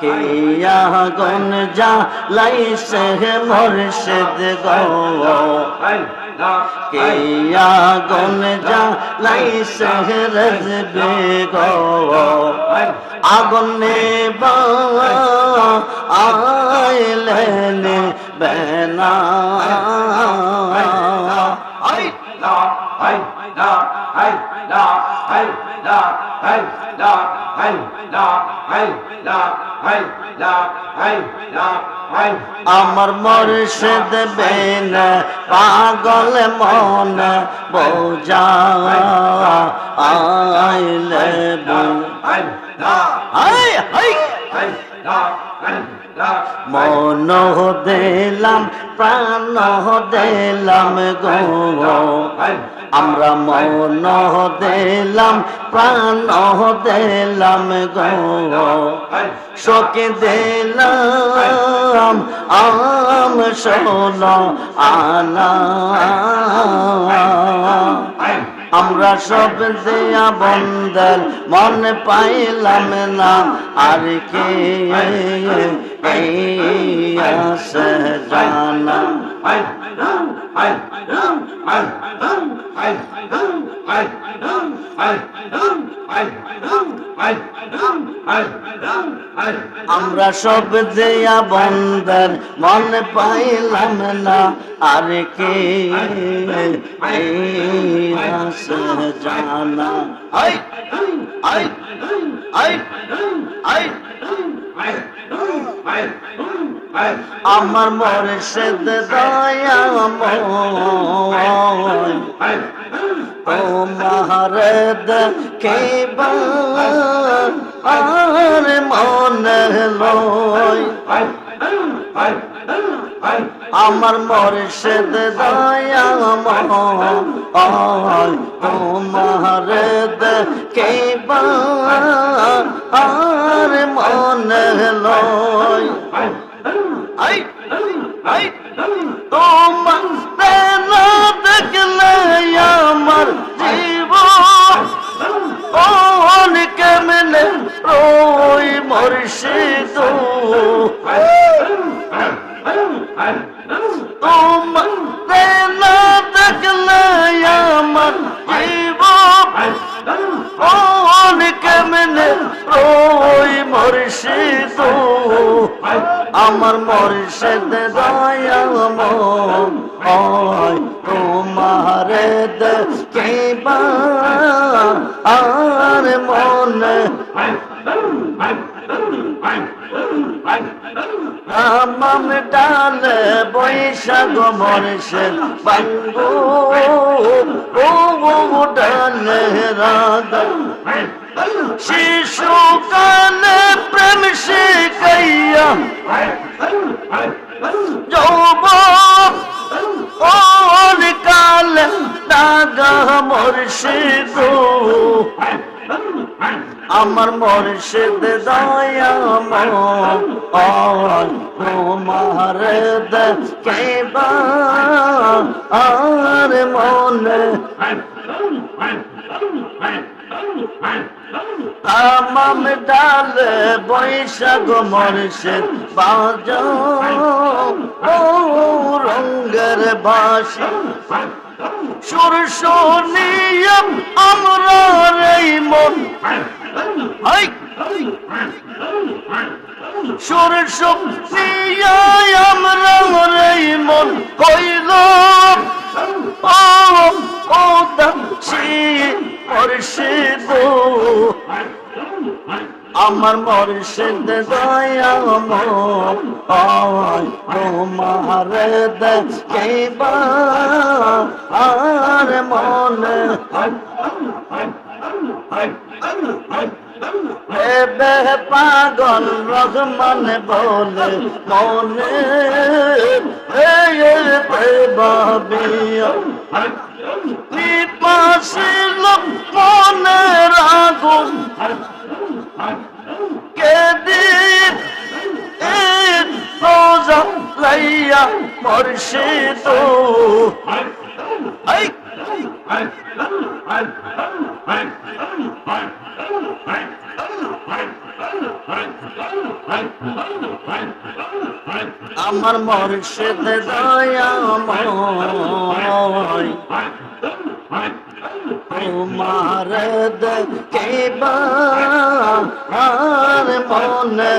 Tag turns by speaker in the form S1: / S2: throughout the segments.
S1: কিয়া গন যা লাইছে মুর্শিদ গো কিয়া গন যা লাইছে রজবে গো আগুনে বা আইলেন বেনা আমার মর্ষদ বেন পাগল মন বোঝা আইলে হাই হাই মন দিলাম, প্রাণ দিলাম গো। আমরা মন দিলাম, প্রাণ দিলাম গো। শোকে দিলাম, আম শোন আনা। আমরা সব দেয়া বন্দার মনে পাইলাম না আর কে? আমরা সব দেয়া বন্দর মন পাইলাম না আর কে জানা আই আই আই আই আমার মরশেদ দয়া ও মহারদ কে আর মন লয় আমার মরশেদ দয়া তোমার কে আর মন লয়। আমার জীবন কোন কেমনে রই মর্শিদ। তোমার না দেখলে আমার জীবন কোন কেমনে রই মর্শিদ আমার মর্শিদ দয়াম তোমার কে আর মন ডাল বৈশাখ সে বাঙ্গু আমার মর্শিদ দয়া তোমার আর মনে আমাম ডাল বৈশাখ মর্ষেদ বাজ ও রঙ্গের বাসি। সুর শুনিয়াম আমরা এই মন। হাই। সুর শুনিয়াই আমরা এই মন। ও ও দাসি মর্ষিদ আমার মর্ষিদ দয়াম তোমার আর মনে পাগল রহমান বলে মনে ভাবিয়া নিপাশিল মনের আগুন। কেদিন রোজা লাইয়া মর্শিদ আমার মর্ষিদ দয়াময় তোমার দেখিবা আর মনে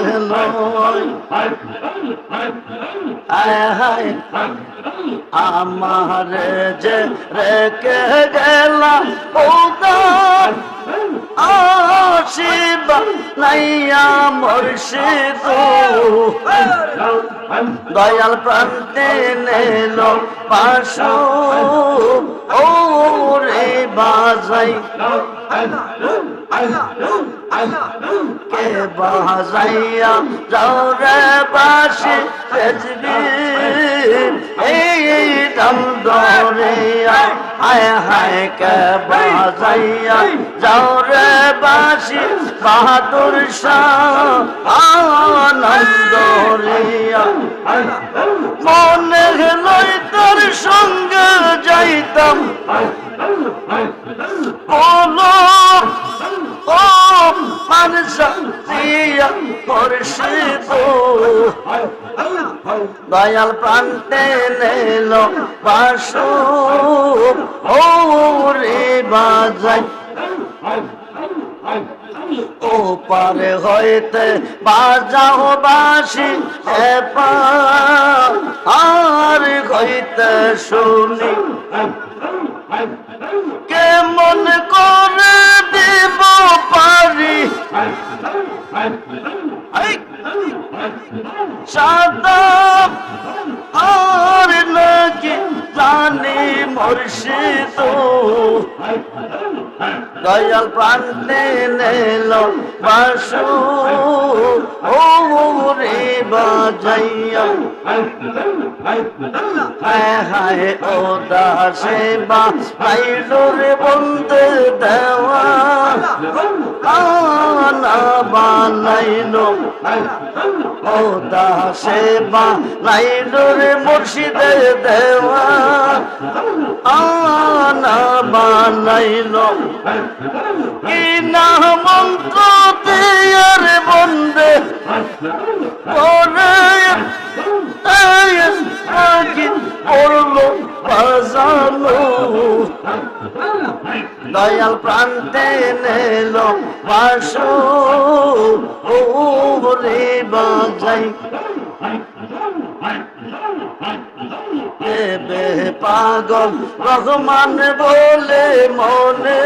S1: হায় আমার যে রেখে গেলাম উদার আশিব নাইয়া মুর্শিদ। দয়াল প্রান্তে নেল পাশু। ও রে বাজাই। কে বাজাইয়া যাও রে বাসি বেজবি এই দম দরিয়া, হায় হায় কে বাজাইয়া যাও রে বাসি। বাহাদুর শাহ, আনন্দ রিয়া দিয়া মুর্শিদ দয়াল প্রান্তে নেল বাসু ও রে বাজাই। ও পারে হইতে বাজাও বাসি আর হইতে শুনি। ¡Vamos! কেমন করে দেব পারি? সাদা আর নাকি জানি মুর্শিদ দয়াল প্রান্তে নেল বাসু ও রে বাজাইয়া। হায় হায়, ও দাসে বা পাইলুর বন্ধু দেওয়া আনা বানাইলো। ও দাসে বা নাইলুর মুর্শিদে দেওয়া আনা বানাইলো। কি না মন্ত্র দিয়ার বন্দে পরে পড়ল বাজানো দয়াল প্রান্তে নেল বাসু রে বাজাই। পাগল, রহমান বলে মনে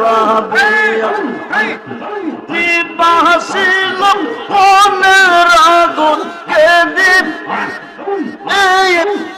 S1: ভাবিয়া। নিবাসিল মনের আগুন কে দীপ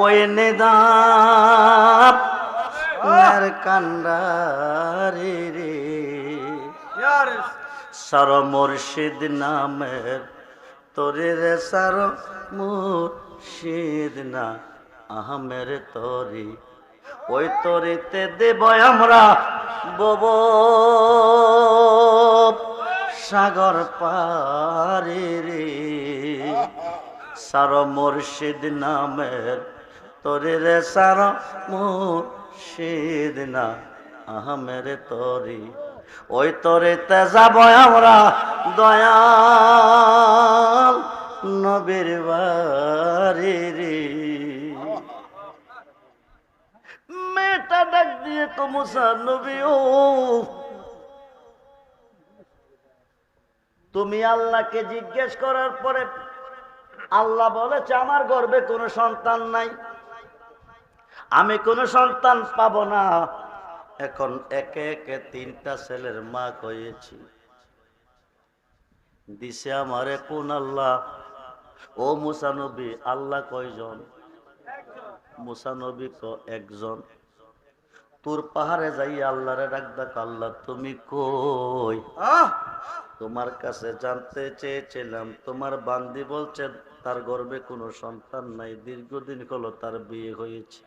S1: ওই নিদাপ কান্ডারি রে। সর মুর্শিদ নামের তোরে রে সর মুর্শিদ না আহমের তরি। ওই তরিতে দেব আমরা বব সাগর পারে রে। সার মুর্শিদ নামের তোরে রে সার মুর্শিদ না, আহমের তরি। ওই তরিতে যাব আমরা দয়াল নবীর বাড়ি মেয়েটা ডাক দিয়ে কমসা নবী ও। তুমি আল্লাহকে জিজ্ঞেস করার পরে আল্লাহ বলেছে, আমার গর্বে কোনো সন্তান নাই। আমি কোনো সন্তান পাব না। এখন একে একে তিনটা ছেলের মা হয়েছি দিছে আমারে কোন আল্লাহ? ও মুসানবী আল্লাহ কয়জন? মুসানবী ক একজন। তোর পাহাড়ে যাই আল্লাহরে ডাক ডাক আল্লাহ তুমি কই? তোমার কাছে জানতে চেয়েছিলাম তোমার বান্দি বলছে তার গর্ভে কোনো সন্তান নাই দীর্ঘদিন হলো তার বিয়ে হয়েছে।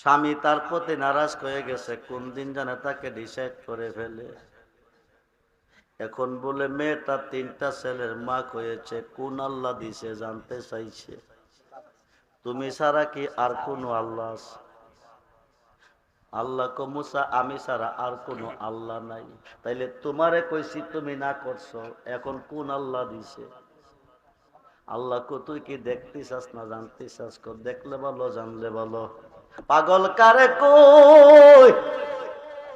S1: স্বামী তার প্রতি নারাজ হয়ে গেছে, কোন দিন জানে তাকে ডিসাইড করে ফেলে। এখন বলে, মেয়েটা তিনটা ছেলের মা হয়েছে, কোন আল্লাহ দিছে জানতে চাইছে? তুমি ছাড়া কি আর কোনো আল্লাহ আল্লাহ কো মুসা, আমি ছাড়া আর কোনো আল্লাহ নাই। তাইলে তোমারে কইছি তুমি না করছ, এখন কোন আল্লাহ দিছে? আল্লাহ কো তুই কি দেখতে চাস না জানতে চাস? দেখলে ভালো, জানলে ভালো। পাগল কারে কই?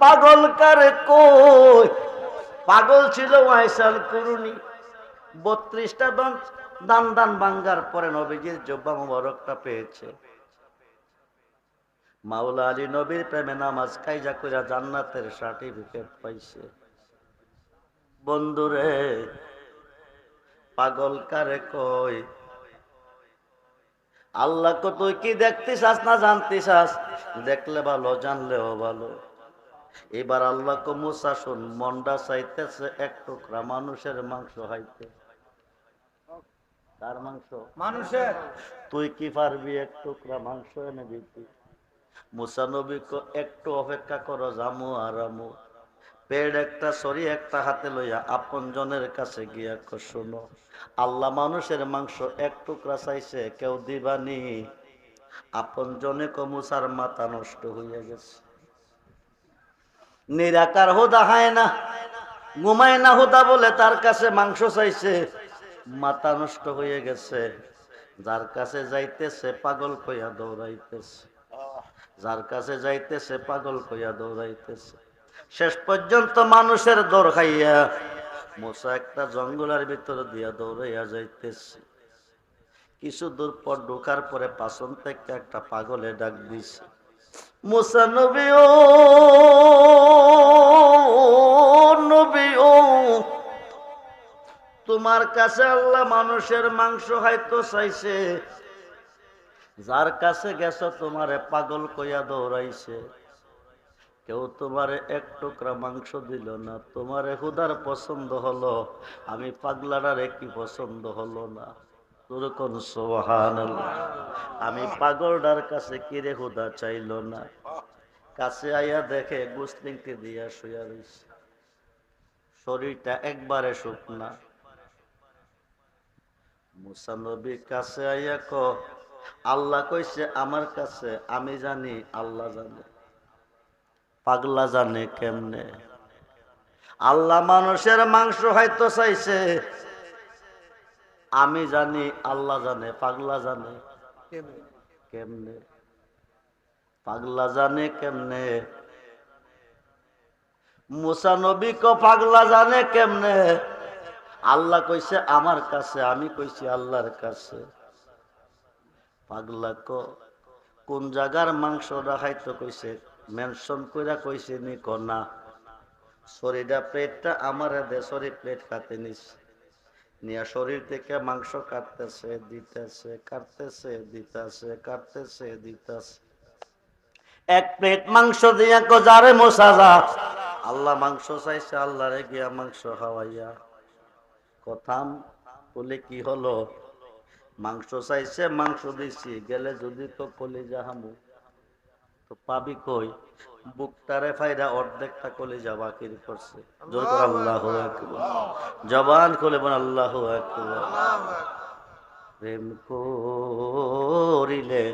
S1: পাগল কারে কই? পাগল ছিল ওয়াইসাল কুরুনি। বত্রিশটা দান দান দান বাঙ্গার পরে নবীজির জব্বা মুবারকটা পেয়েছে। মাওলা আলী নবীর প্রেমে নামাজ কাইজা কইরা জান্নাতের সার্টিফিকেট পাইছে। বন্ধুরে, পাগল কারে কই? আল্লাহ কো তুই কি দেখতে চাস না জানতে চাস দেখলে ভালো জানলেও ভালো। এবার আল্লাহ কো মুসা শুন মন্ডা চাইতেছে এক টুকরা মানুষের মাংস হাইতে তার মাংস?
S2: মানুষের।
S1: তুই কি পারবি এক টুকরা মাংস এনে দিতি? মুসা নবী একটু অপেক্ষা করো জামু আর আমু। পেট একটা সরি একটা হাতে লইয়া আপন জনের কাছে গিয়া শোনো। আল্লাহ মানুষের মাংস এক টুকরা চাইছে, কেউ দিবানি আপন জনে কো মুসার মাথা নষ্ট হইয়া গেছে। নিরাকার হোদা হয় না, ঘুমায় না হোদা বলে তার কাছে মাংস চাইছে, মাথা নষ্ট হয়ে গেছে। যার কাছে যাইতেছে পাগল কইয়া দৌড়াইতেছে। যার কাছে যাইতেছে পাগল কইয়া দৌড়াইতেছে। শেষ পর্যন্ত মানুষের দৌড় খাইয়া মশা একটা জঙ্গলের ভিতরে দিয়া দৌড়াইয়া যাইতেছে। কিছু দূর পর ঢোকার পরে পাশন থেকে একটা পাগলে ডাক দিছে, মুসা নবী ও নবী ও, তোমার কাছে আল্লাহ মানুষের মাংস হয়তো চাইছে, যার কাছে গেছো তোমারে পাগল কইয়া দৌড়াইছে। কেউ তোমারে এক টুকরা মাংস দিল না, তোমারে হুদার পছন্দ হলো, আমি পাগলাটার কি পছন্দ হলো না। আমি পাগলটার কাছে কিরে হুদা চাইল না। কাছে আইয়া দেখে গুসলিংটি দিয়া শুয়া রইছে। শরীরটা একবারে শুকনা। মুসানবীর কাছে আইয়া ক আল্লাহ কইছে আমার কাছে, আমি জানি, আল্লাহ জানে। পাগলা জানে কেমনে? আল্লাহ মানুষের মাংস হয়তো চাইছে। আমি জানি, আল্লাহ জানে, পাগলা জানে। কেমনে? পাগলা জানে কেমনে? মুসা কো পাগলা জানে কেমনে? আল্লাহ কইছে, আমার কাছে, আমি কইছি আল্লাহর কাছে। পাগলা ক, কোন জায়গার মাংস রাখাইতো কইছে মেনশন কইরা কইছে নি ক না শরীরটা প্লেটটা আমার দে শরীর প্লেট কাটে নিস। নিয়া শরীর থেকে মাংস কাটতেছে, দিতেছে কাটতেছে দিতেছে কাটতেছে, দিতেছে। এক প্লেট মাংস দিয়া গজারে মশাজা আল্লাহ মাংস চাইছে, আল্লাহরে গিয়া মাংস খাওয়াইয়া। কথাম বলে কি হলো? মাংস চাইছে, মাংস দিছি, গেলে যদি তো কলিজা হামু। তো পাবি কই? বুকটারে ফাইরা অর্ধেকটা কলিজা বাকির করছে। জোর করে আল্লাহ আকবার। জবান খুলে বল আল্লাহ আকবার। প্রেম করিলে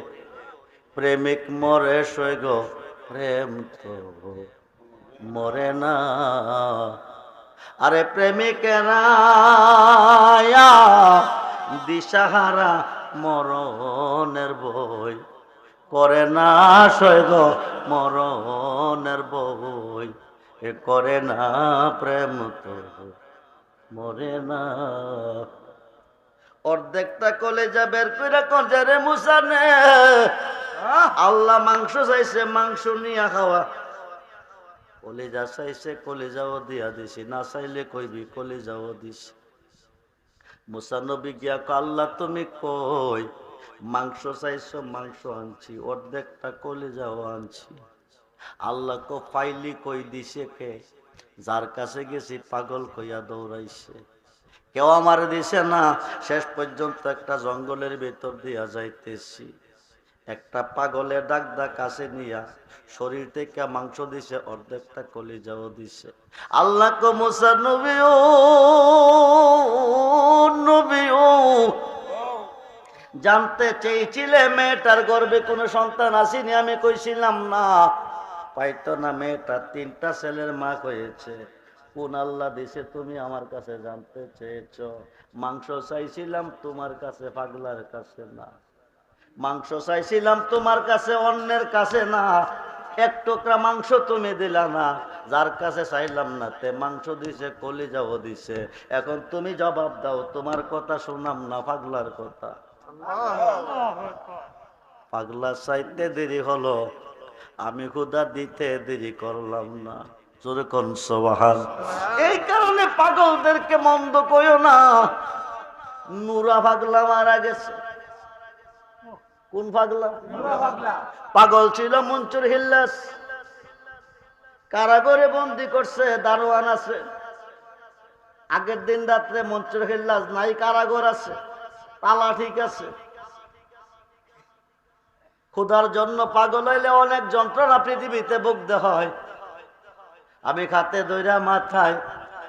S1: প্রেমিক মরে সৈগ প্রেম তো মরে না। আরে প্রেমিকেরা দিশাহারা মরণের বই। করে না সৈগ মরণের বই। এ করে না প্রেম তো মরে না। অর্ধেকটা কলেজা বের করে কঞ্জারে মুসানে আল্লাহ মাংস চাইছে মাংস নিয়ে খাওয়া। কলিজা চাইছে কলিজাও দিয়া দিছি। না চাইলে কইবি কলিজাও দিছি। মুসানবী গিয়া আল্লাহ তুমি কই? মাংস চাইছো, মাংস আনছি, অর্ধেকটা কলিজাও আনছি। আল্লাহ কো পাইলি কই দিছে কে? যার কাছে গেছি পাগল কইয়া দৌড়াইছে। কেউ আমার দিছে না, শেষ পর্যন্ত একটা জঙ্গলের ভেতর দিয়া যাইতেছি। একটা পাগলের ডাক ডাক কাছে নিয়া শরীর থেকে মাংস দিছে, অর্ধেকটা কলিজাও দিছে। আল্লাহ কো মুসা নবী ও নবী ও জানতে চেয়েছিলে মেয়েটার গর্বে কোনো সন্তান আসেনি, আমি কইছিলাম না। পাইতো না মেয়েটা, তিনটা ছেলের মা হয়েছে। কোন আল্লাহ দিছে তুমি আমার কাছে জানতে চেয়েছ? মাংস চাইছিলাম তোমার কাছে, পাগলার কাছে না। মাংস চাইছিলাম তোমার কাছে, অন্যের কাছে না। এক টুকরা মাংস তুমি দিলা না। যার কাছে চাইলাম না, তে মাংস দিছে, কলিজাও দিছে। এখন তুমি জবাব দাও, তোমার কথা শুনাম না, পাগলার কথা। পাগলা চাইতে দেরি হলো। আমি খুদা দিতে দেরি করলাম না। জোরে কোন সবাহান। এই কারণে পাগলদেরকে মন্দ কইও না। নুরা পাগলা মারা গেছে। কোন পাগলা? পাগল ছিল মঞ্চুর হিল্লাস। কারাগরে বন্দি করছে, দারোয়ান আছে। আগের দিন রাত্রে মঞ্চুর হিল্লাস নাই, কারাগর আছে। তালা ঠিক আছে। ক্ষুধার জন্য পাগল হইলে অনেক যন্ত্রণা পৃথিবীতে ভুগতে হয়। আমি খাতে দইরা মাথায়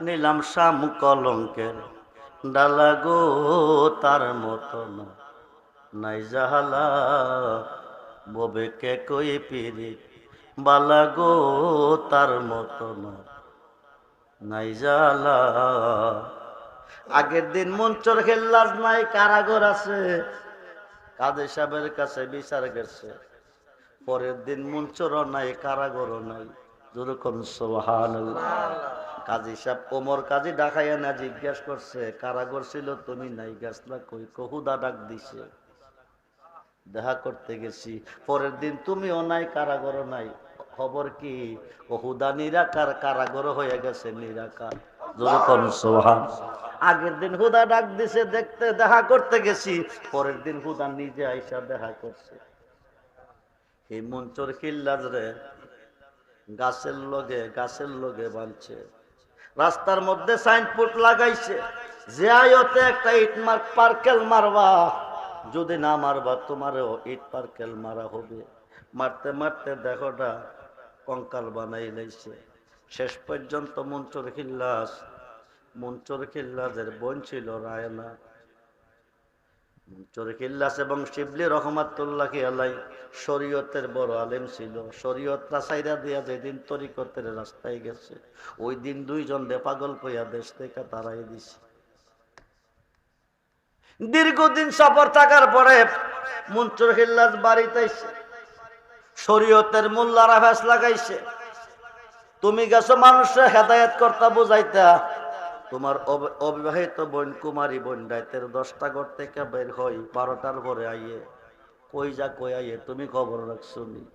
S1: নিলাম শাম কলঙ্কের ডালা গো, তার মতো নাই জাহালা ববে কে কই পিরি বালা গো, তার মতো নাই জালা আগের দিন মঞ্চর খেললাস নাই, কারাগর আছে। কাদের সাহেবের কাছে বিচার গেছে। পরের দিন মঞ্চর নাই, কারাগর নাই। দেখা করতে গেছি। পরের দিন তুমিও নাই নাই। খবর কি? কহুদা নিরাকার কারাগর হয়ে গেছে নিরাকার। আগের দিন হুদা ডাক দিছে, দেখতে, দেখা করতে গেছি। পরের দিন হুদা নিজে আইসা দেখা করছে। এই মঞ্চর খিল্লাজ রে, গাছের লগে গাছের লগে বানছে রাস্তার মধ্যে সাইনবোর্ড লাগাইছে, যে আয়তে একটা ইট মার, পার্কেল মারবা। যদি না মারবা, তোমারও ইট পার্কেল মারা হবে। মারতে মারতে দেখোটা কঙ্কাল বানাই লাইছে। শেষ পর্যন্ত মঞ্চর খিল্লাস মঞ্চর খিল্লাসের বোন ছিল রায়না। মঞ্চর খিল্লাস এবং শিবলি রহমাতুল্লাহ আলাই শরীয়তের বড় আলেম ছিল। শরীয়তরা সাইরা দিয়া যেদিন তরিকতের রাস্তায় গেছে ওই দিন দুইজন রে পাগল কইয়া দেশ থেকে তারাই দিছে। দীর্ঘদিন সফর থাকার পরে মঞ্চুর হিল্লাস বাড়িতে শরীয়তের মোল্লারা ফ্যাস লাগাইছে। তুমি গেছো মানুষের হেদায়ত কর্তা বুঝাইতা তোমার অব- অবিবাহিত বোন কুমারী বোন রাইতের দশটা ঘর থেকে বের হই বারোটার পরে আইয়ে। কই যা কই আইয়ে, তুমি খবর রাখছো নি?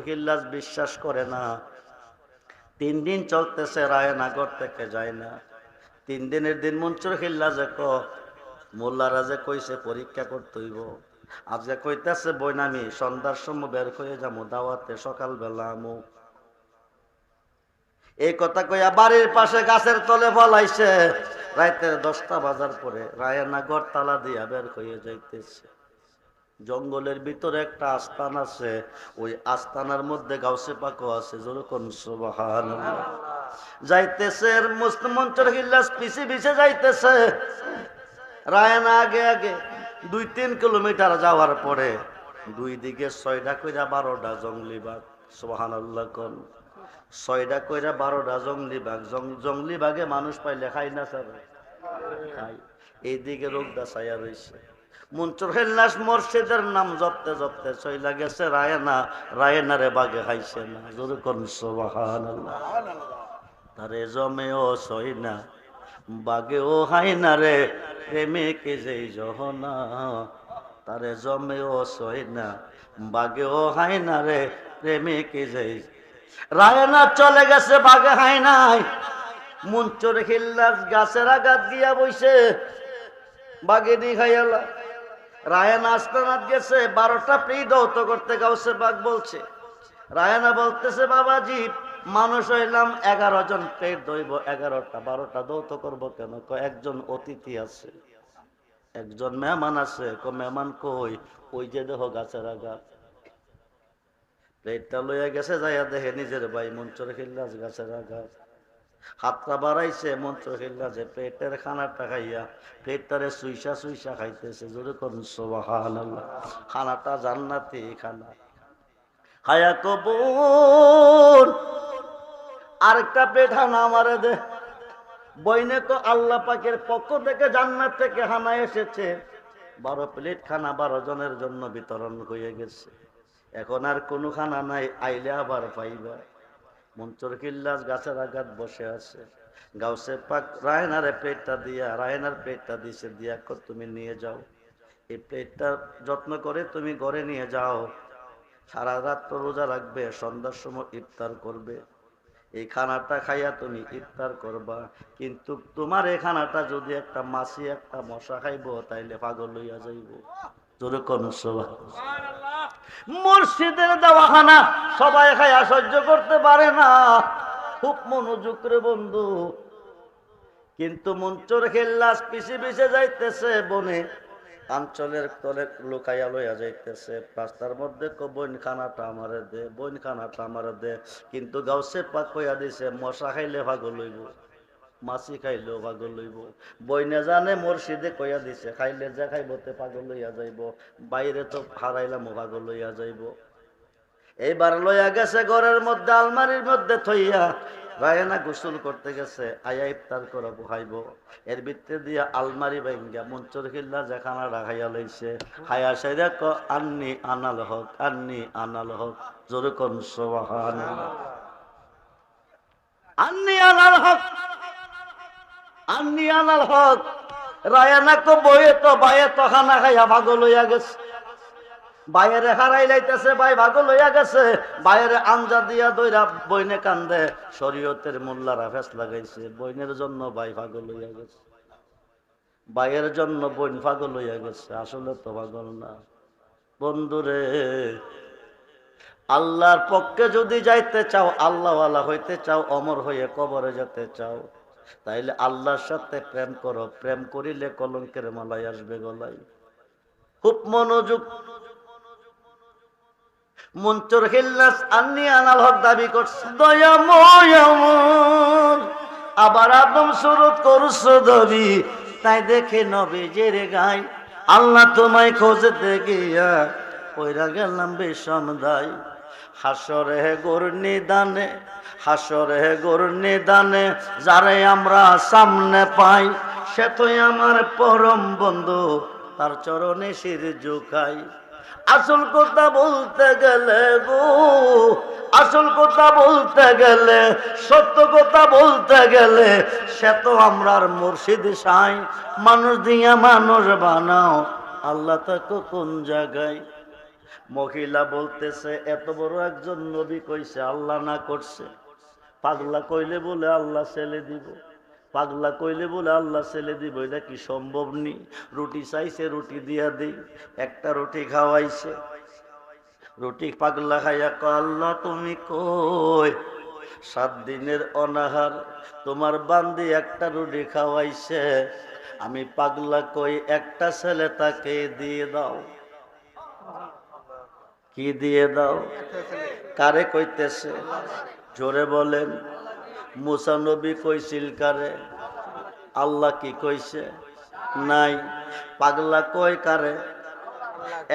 S1: হিল্লাস বিশ্বাস করে না। তিন দিন চলতেছে রায়নাগর থেকে যায় না। তিন দিনের দিন মঞ্চুর হিল্লাসে ক, মোল্লারা যে কইছে পরীক্ষা করতে হইব। আজকে কইতেছে বইনামি, সন্ধ্যার সময় বের করে যাব দাওয়াতে সকালবেলা আমু। এই কথা কইয়া বাড়ির পাশে গাছের তলে ফলাইছে। রাইতের দশটা বাজার পরে রায়না ঘর তালা দিয়া বের হয়ে যাইতেছে। জঙ্গলের ভিতরে একটা আস্তান আছে। ওই আস্তানার মধ্যে গাউসে পাকো আছে যেরকম যাইতেছে যাইতেছে। রায়না আগে আগে দুই তিন কিলোমিটার যাওয়ার পরে দুই দিকে ছয়টা কইরা বারোটা জঙ্গলি বাঘ সোহান আল্লাহ কন। ছয়টা কইরা বারোটা জঙ্গলি বাঘ। জঙ্গলি বাঘে মানুষ পাইলে খাই না খাই। এইদিকে রোগদা ছায়া রয়েছে মঞ্চুর হেল্লাস মসজিদের নাম জপতে জপতে চইলা গেছে রায়না। রায়নারে বাঘে খাইছে না। যদি কোন সোহান আল্লাহ তারে জমেও সই না বাগেও হাই না রে প্রেমিকে যেই জহনা। তারে জমেও সই না বাগেও হাই না রে প্রেমিকে যেই রায়না চলে গেছে, বাগে হাই নাই। মুঞ্চর হিল্লাস গাছের আঘাত গিয়া বইছে। বাগে দি খাইয়ালা। রায়না আস্তানাত গেছে, বারোটা প্রি দৌত করতে গাউছে বাঘ বলছে। রায়না বলতেছে, বাবাজি, মানুষ হইলাম এগারো জন, পেট দইব এগারোটা, বারোটা দৌত করব কেন? একজন অতিথি আছে। একজন মেহমান আছে। ক, মেহমান কই? ওই যে দেহ গাছের গাছ প্লেটটা লইয়া গেছে, যাইয়া দেখে নিজের ভাই মঞ্চর খিল্লাস গাছের গাছ হাতটা বাড়াইছে মন্ত্র খিল্লাসে প্লেটের খানাটা খাইয়া প্লেটটারে সুইসা সুইসা খাইতেছে, জোরে করুন সোবাহান খানাটা জান্নাতি খানা। খায়া কবুল আরেকটা প্লেট হানা আমারে দে। বইনে তো আল্লাহ পাকের পক্ষ থেকে জান্নাত থেকে হানা এসেছে। বারো প্লেট খানা বারো জনের জন্য বিতরণ হয়ে গেছে। এখন আর কোনো খানা নাই, আইলে আবার পাইবা। মঞ্চর কিল্লাস গাছের আঘাত বসে আছে। গাউসে পাক রায়নারে প্লেটটা দিয়া, রায়নার প্লেটটা দিছে, দিয়া তুমি নিয়ে যাও। এই প্লেটটা যত্ন করে তুমি ঘরে নিয়ে যাও। সারা রাত রোজা রাখবে, সন্ধ্যার সময় ইফতার করবে। এই খানাটা খাইয়া তুমি ইফতার করবা। কিন্তু তোমার এই খানাটা যদি একটা মাছি একটা মশা খাইব, তাইলে পাগল লইয়া যাইব। জোরে কোন মসজিদের দেওয়াখানা, সবাই খাইয়া সহ্য করতে পারে না। খুব মনোযোগ করে বন্ধু। কিন্তু মঞ্চর খেল্লাস পিছে পিছে যাইতেছে বনে। আঞ্চলের তলে লুকাইয়া লইয়া যাইতেছে। রাস্তার মধ্যে বইন খানাটা আমারে দে বইন খানাটা আমারে দে। কিন্তু গাউসে পাক কইয়া দিছে, মশা খাইলে ভাগল লইব মাছি খাইলেও পাগল লইব বইনে জানে মুর্শিদে কইয়া দিছে, খাইলে যা খাইবতে পাগল লইয়া যাইব। বাইরে তো হারাইলাম পাগল লইয়া যাইব। এইবার লইয়া গেছে ঘরের মধ্যে, আলমারির মধ্যে থইয়া রায়না গোসল করতে গেছে, আয়া ইফতার করা বহাইব এর ভিতরে দিয়া আলমারি ভাঙ্গা মঞ্চর খিল্লা যেখানা রাখাইয়া লইছে। হায়া সাইরা ক, আন্নি আনাল হক, আন্নি আনাল হক, জোরে কোন সোহান আন্নি আনাল হক আন্নি আনাল হক। রায়ানা কো বইয়ে তো বাইয়ে তো খানা খাইয়া ভাগল লইয়া গেছে। বাইরে হারাই লাইতেছে ভাই ভাগল হইয়া গেছে। বাইরে আঞ্জা দিয়া দইরা বইনে কান্দে। শরীয়তের মোল্লারা ফেস লাগাইছে, বইনের জন্য ভাই পাগল হইয়া গেছে। ভাইয়ের জন্য বইন পাগল হইয়া গেছে, আসলে তো পাগল না। বন্ধুরে, আল্লাহর পক্ষে যদি যাইতে চাও, আল্লাহওয়ালা হইতে চাও, অমর হয়ে কবরে যেতে চাও। তাইলে আল্লাহর সাথে প্রেম করো, প্রেম করিলে কলঙ্কের মালাই আসবে গলাই খুব মনোযোগ মঞ্চর হিল্লাস আন্নি আনাল হক দাবি করছে। আবার আদম সুরত করছ দাবি, তাই দেখে নবে জেরে গাই আল্লাহ তোমায় খোঁজতে গিয়া কইরা গেলাম বিষম দায় হাসরে গোর নিদানে হাসরে গোর নিদানে, যারে আমরা সামনে পাই, সে তো আমার পরম বন্ধু, তার চরণে শির ঝুঁকাই। আসল কথা বলতে গেলে গো, আসল কথা বলতে গেলে, সত্য কথা বলতে গেলে, সে তো আমরার মুর্শিদ সাই। মানুষ দিয়া মানুষ বানাও, আল্লাহ তাকে কোন জায়গায় মহিলা বলতেছে, এত বড় একজন নবী কইছে, আল্লাহ না করছে। পাগলা কইলে বলে আল্লাহ ছেলে দিব। পাগলা কইলে বলে আল্লাহ ছেলে দিব, এটা কি সম্ভব নি? রুটি চাইছে, রুটি দিয়া দিই, একটা রুটি খাওয়াইছে। রুটি পাগলা খাইয়া ক আল্লাহ, তুমি কই? সাত দিনের অনাহার, তোমার বান্দি একটা রুটি খাওয়াইছে। আমি পাগলা কই, একটা ছেলে তাকে দিয়ে দাও। কি দিয়ে দাও? কারে কইতেছে? জোরে বলেন, মুসা নবী কইছিল কারে? আল্লাহ কি কইছে? নাই। পাগলা কয় কারে?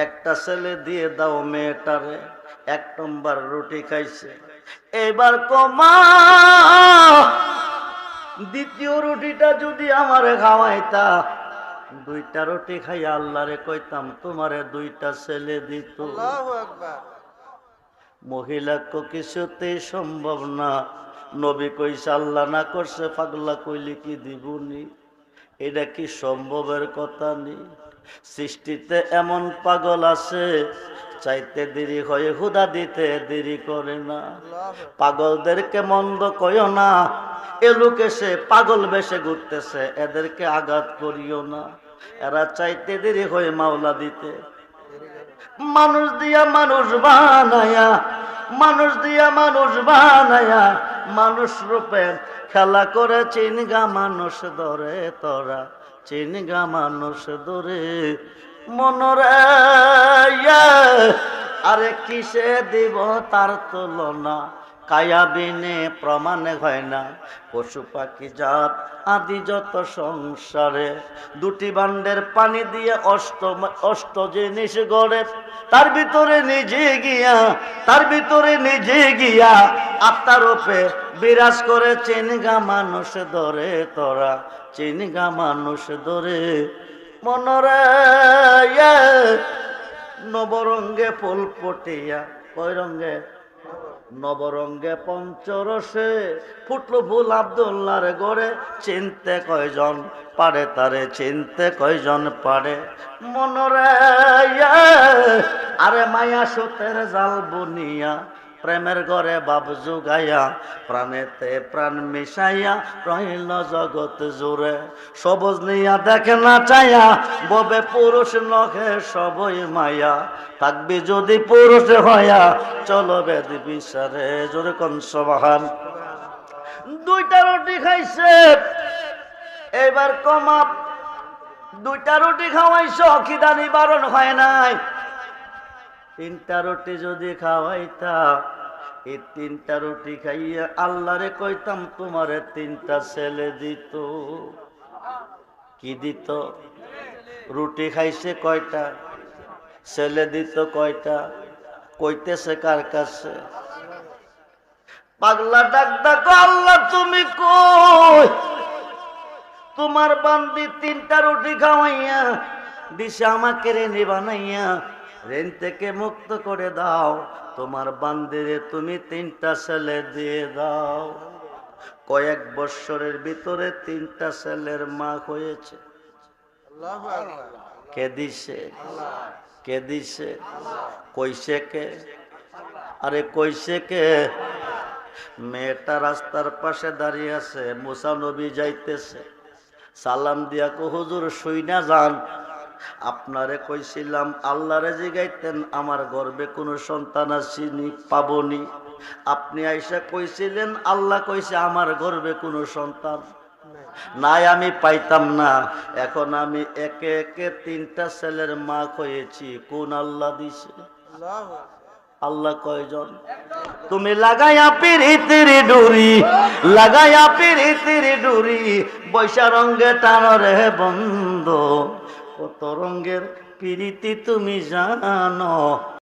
S1: একটা ছেলে দিয়ে দাও মেয়েটারে, এক নম্বর রুটি খাইছে। এবার কমা, দ্বিতীয় রুটিটা যদি আমারে খাওয়াইতা, দুইটা রুটি খাই আল্লাহরে কইতাম, তোমারে দুইটা ছেলে দিত। মহিলা কো কিছুতেই সম্ভব না। নবী কইছে, আল্লাহ না করছে, পাগলা কইলে কি দিবনি? এটা কি সম্ভবের কথা নেই সৃষ্টিতে এমন পাগল আছে, চাইতে দেরি হয় হুদা দিতে দেরি করে না। পাগলদেরকে মন্দ কইও না। এ লোক এসে পাগল বেশে ঘুরতেছে, এদেরকে আঘাত করিও না। এরা চাইতে দেরি হয় মাওলা দিতে মানুষ দিয়া মানুষ বানায়া, মানুষ দিয়া মানুষ বানায়া, মানুষ রূপে খেলা করে চিনগা মানুষ ধরে তোরা চিনগা মানুষ ধরে মনরে আরে কিসে দিব তার তুলনা? কায়াবিনে প্রমাণে হয় না। পশু পাখি জাত আদি যত সংসারে দুটি বান্ডের পানি দিয়ে অষ্ট অষ্ট জিনিস গড়ে তার ভিতরে নিজে গিয়া তার ভিতরে নিজে গিয়া আত্মার রূপে বিরাজ করে চিনগা মানুষ ধরে তোরা চিনগা মানুষ ধরে মনরে ইয়ে, নবরঙ্গে ফুল পটিয়া কয় রঙ্গে নবরঙ্গে পঞ্চরসে ফুটলো ফুল আবদুল্লার গড়ে। চিনতে কয়জন পারে তারে, চিনতে কয়জন পারে? মনরে আরে মায়া সুতের জাল বুনিয়া প্রেমের ঘরে বাপ জুগাইয়া, প্রাণেতে প্রাণ মিশাইয়া রহিল জগৎ জুড়ে। সবুজ নিয়া দেখে না চাইয়া, ববে পুরুষ নখে সবই মায়া থাকবি যদি পুরুষ হইয়া চলো বেদ বিচারে জোরে কন সবাহান দুইটা রুটি খাইছে। এবার কমা, দুইটা রুটি খাওয়াইছ, খিদানি বারণ হয় নাই। তিনটা রুটি যদি খাওয়াইতা এই তিনটা রুটি খাইয়া আল্লাহরে কইতাম, তোমারে তিনটা ছেলে দিত। কি দিত? রুটি খাইছে কয়টা? ছেলে দিত কয়টা? কইতেছে কার কাছে? পাগলা ডাক ডাকো, আল্লাহ, তুমি কই? তোমার বান্দি তিনটা রুটি খাওয়াইয়া দিশে আমাকে রেনে বানাইয়া রেন থেকে মুক্ত করে দাও। তোমার বান্দিরে তুমি তিনটা ছেলে দিয়ে দাও। কয়েক বৎসরের ভিতরে তিনটা ছেলের মা হয়েছে। কে দিছে? কে দিছে? কইছে কে? আরে কইছে কে? মেয়েটা রাস্তার পাশে দাঁড়িয়ে আছে মুসা নবী যাইতেছে। সালাম দিয়া কো, হুজুর শুই না যান। আপনারে কইছিলাম আল্লাহরে জিগাইতেন আমার গর্বে কোনো সন্তান আসিনি পাবনি। আপনি আইসা কইছিলেন আল্লাহ কইছে আমার গর্বে কোনো সন্তান নাই আমি পাইতাম না। এখন আমি একে একে তিনটা ছেলের মা হয়েছি কোন আল্লাহ দিছে? আল্লাহ কয়জন? তুমি লাগাইয়া পিরিতির ডুরি লাগাইয়া পিরিতির ডুরি বৈশা রঙ্গে টানরে বন্ধ। কত তরঙ্গের প্রীতি তুমি জানো।